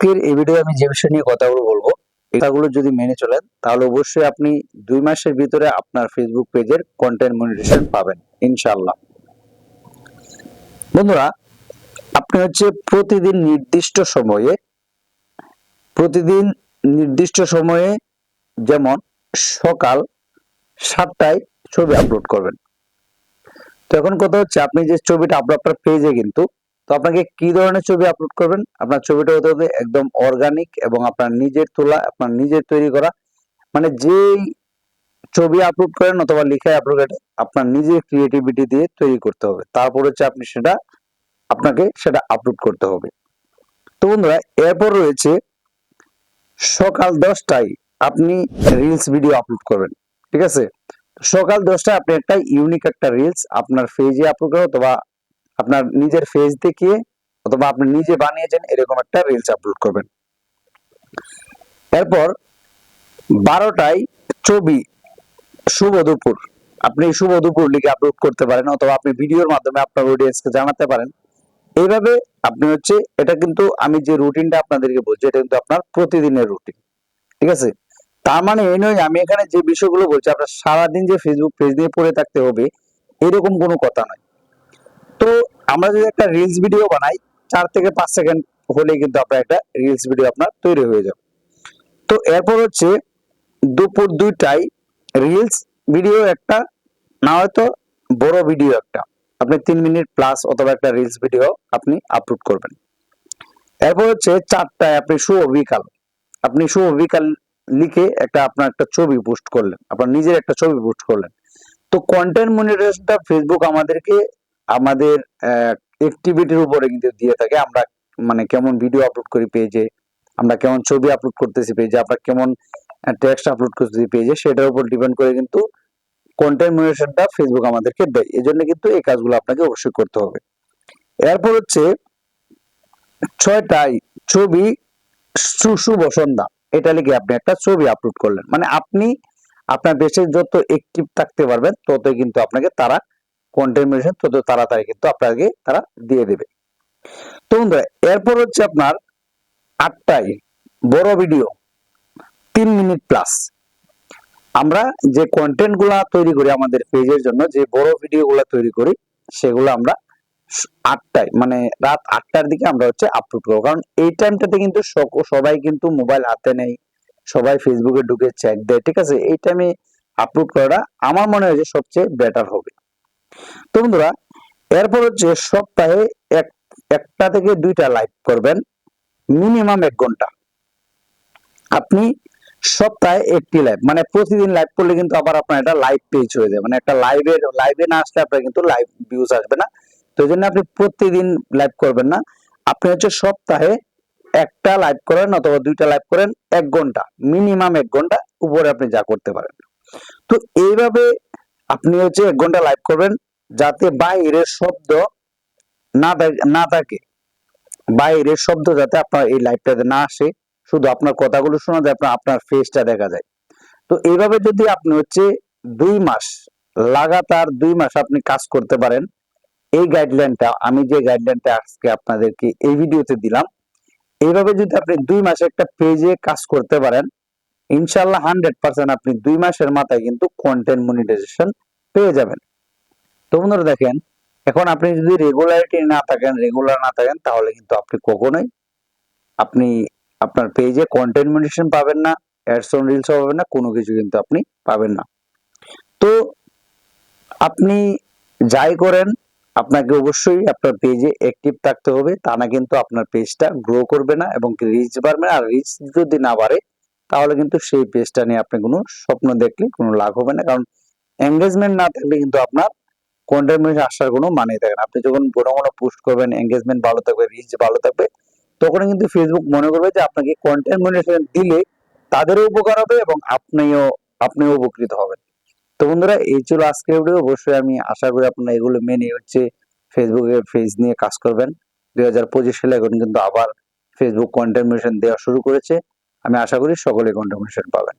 আজকের এই ভিডিও আমি যে বিষয় নিয়ে কথাগুলো বলব কথাগুলো যদি মেনে চলেন, তাহলে অবশ্যই আপনি দুই মাসের ভিতরে আপনার ফেসবুক পেজের কন্টেন্ট মনিটেশন পাবেন, ইনশাআল্লাহ। বন্ধুরা, আপনি হচ্ছে প্রতিদিন নির্দিষ্ট সময়ে, প্রতিদিন নির্দিষ্ট সময়ে যেমন সকাল সাতটায় ছবি আপলোড করবেন। তো এখন কথা হচ্ছে, আপনি যে ছবিটা আপলোড আপনার পেজে কিন্তু তো আপনাকে কি ধরনের ছবি আপলোড করবেন? আপনার ছবিটা হতে হবে একদম অর্গানিক এবং আপনার নিজের তোলা, আপনার নিজের তৈরি করা। মানে যেই ছবি আপলোড করেন অথবা লিখায় আপলোড করেন, আপনার নিজের ক্রিয়েটিভিটি দিয়ে তৈরি করতে হবে। তারপর হচ্ছে আপনি সেটা, আপনাকে সেটা আপলোড করতে হবে। তো বন্ধুরা, এরপর রয়েছে সকাল দশটায় আপনি রিলস ভিডিও আপলোড করবেন, ঠিক আছে? সকাল দশটায় আপনি একটা ইউনিক একটা রিলস আপনার পেজে আপলোড করেন অথবা আপনার নিজের ফেস দেখিয়ে অথবা আপনি নিজে বানিয়েছেন এরকম একটা রিলস আপলোড করবেন। এরপর বারোটায় ছবি শুভ দুপুর। আপনি শুভ দুপুর লিখে আপলোড করতে পারেন অথবা আপনি ভিডিওর মাধ্যমে আপনার অডিয়েন্সকে জানাতে পারেন। এইভাবে আপনি হচ্ছে, এটা কিন্তু আমি যে রুটিনটা আপনাদেরকে বলছি, এটা কিন্তু আপনার প্রতিদিনের রুটিন ঠিক আছে? তার মানে এই নয়, আমি এখানে যে বিষয়গুলো বলছি, আপনার সারাদিন যে ফেসবুক পেজ নিয়ে পড়ে থাকতে হবে, এরকম কোনো কথা নয়। তো আমরা যদি একটা রিলস ভিডিও বানাই, চার থেকে পাঁচ সেকেন্ড হলে কিন্তু আপনার একটা রিলস ভিডিও আপনার তৈরি হয়ে যাবে। তো এরপর হচ্ছে দুপুর দুইটায় রিলস ভিডিও একটা, না হয়তো বড় ভিডিও একটা। আপনি তিন মিনিট প্লাস অথবা একটা রিলস ভিডিও আপনি আপলোড করবেন। এরপর হচ্ছে চারটায় আপনি শুভ বিকাল। আপনি শুভ বিকাল লিখে একটা আপনার একটা ছবি পোস্ট করলেন। আপনার নিজের একটা ছবি পোস্ট করলেন। তো কন্টেন্ট মনিটরেশনটা ফেসবুক আমাদেরকে আমাদের অ্যাক্টিভিটির উপরে কিন্তু দিয়ে থাকে। আমরা মানে কেমন ভিডিও আপলোড করি পেজে আমরা কেমন ছবি আপলোড করতেছি পেজে আমরা কেমন টেক্সট আপলোড করতেছি পেজে সেটার উপর ডিপেন্ড করে কিন্তু কন্টেন্ট মনিটরেশনটা ফেসবুক আমাদেরকে দেয়। এই জন্য কিন্তু এই কাজগুলো আপনাকে অবশ্যই করতে হবে। এরপর হচ্ছে ছয়টায় ছবি শুভ সন্ধ্যা। এটা লিখে আপনি একটা ছবি আপলোড করলেন। মানে আপনি আপনার দেশে যত অ্যাক্টিভ থাকতে পারবেন, ততই কিন্তু আপনাকে তারা কন্টেন্ট তত তাড়াতাড়ি কিন্তু আপনাকে তারা দিয়ে দেবে। তো বন্ধুরা, এরপর হচ্ছে আপনার আটটায় বড় ভিডিও তিন মিনিট প্লাস আমরা যে কন্টেন্টগুলা তৈরি করি আমাদের পেজের জন্য, যে বড় ভিডিও গুলা তৈরি করি, সেগুলো আমরা আটটায় মানে রাত আটটার দিকে আমরা হচ্ছে আপলোড করব। কারণ এই টাইমটাতে কিন্তু সবাই কিন্তু মোবাইল হাতে নেই, সবাই ফেসবুকে ঢুকে চেক দেয়, ঠিক আছে? এই টাইমে আপলোড করাটা আমার মনে হয় যে সবচেয়ে বেটার হবে। তো বন্ধুরা, এরপর হচ্ছে সপ্তাহে এক, একটা থেকে দুইটা লাইভ করবেন মিনিমাম এক ঘণ্টা। আপনি সপ্তাহে একটি লাইভ মানে প্রতিদিন লাইভ করলে কিন্তু আবার আপনার এটা লাইভ পেজ হয়ে যায়। মানে একটা লাইভের লাইভে না আসলে আপনার কিন্তু লাইভ ভিউজ আসবে না। তো এই জন্য আপনি প্রতিদিন লাইভ করবেন না। আপনি হচ্ছে সপ্তাহে একটা লাইভ করেন অথবা দুইটা লাইভ করেন এক ঘণ্টা মিনিমাম এক ঘণ্টা উপরে আপনি যা করতে পারেন। তো এইভাবে আপনি হচ্ছে এক ঘণ্টা লাইভ করবেন যাতে বাইরের শব্দ না থাক- না থাকে। বাইরের শব্দ যাতে আপনার এই লাইভটাতে না আসে। শুধু আপনার কথাগুলো শোনা যায়, আপনার আপনার ফেসটা দেখা যায়। তো এইভাবে যদি আপনি হচ্ছে দুই মাস, লাগাতার দুই মাস আপনি কাজ করতে পারেন, এই গাইডলাইনটা আমি যে গাইডলাইনটা আজকে আপনাদেরকে এই ভিডিওতে দিলাম, এইভাবে যদি আপনি দুই মাসে একটা পেজে কাজ করতে পারেন ইনশাল্লাহ হান্ড্রেড পার্সেন্ট আপনি দুই মাসের মাথায় কিন্তু কন্টেন্ট মনিটাইজেশন পেয়ে যাবেন। তো বন্ধুরা দেখেন, এখন আপনি যদি রেগুলারিটি না থাকেন রেগুলার না থাকেন, তাহলে কিন্তু আপনি কখনোই আপনি আপনার পেজে কন্টেন্ট মনিটেশন পাবেন না অ্যাডস অন রিলস পাবেন না, কোনো কিছু কিন্তু আপনি পাবেন না। তো আপনি যাই করেন, আপনাকে অবশ্যই আপনার পেজে অ্যাক্টিভ থাকতে হবে, তা না কিন্তু আপনার পেজটা গ্রো করবে না এবং রিচ বাড়বে না। আর রিচ যদি না বাড়ে তাহলে কিন্তু সেই পেজটা নিয়ে আপনি কোনো স্বপ্ন দেখলে কোনো লাভ হবে না। কারণ এঙ্গেজমেন্ট না থাকলে কিন্তু আপনার কন্টেন্ট আসার কোনো মানে থাকে না। আপনি যখন বড় বড় পোস্ট করবেন এঙ্গেজমেন্ট ভালো থাকবে রিচ ভালো থাকবে তখন কিন্তু ফেসবুক মনে করবে যে আপনাকে কন্টেন্ট মনিটাইজেশন দিলে তাদেরও উপকার হবে এবং আপনিও আপনিও উপকৃত হবেন। তো বন্ধুরা, এই ছিল আজকের ভিডিও অবশ্যই আমি আশা করি আপনারা এগুলো মেনে হচ্ছে ফেসবুকে পেজ নিয়ে কাজ করবেন। দুই হাজার পঁচিশ সালে এখন কিন্তু আবার ফেসবুক কন্টেন্ট মনিটাইজেশন দেওয়া শুরু করেছে। আমি আশা করি সকলে কন্ট্রিবিউশন পাবেন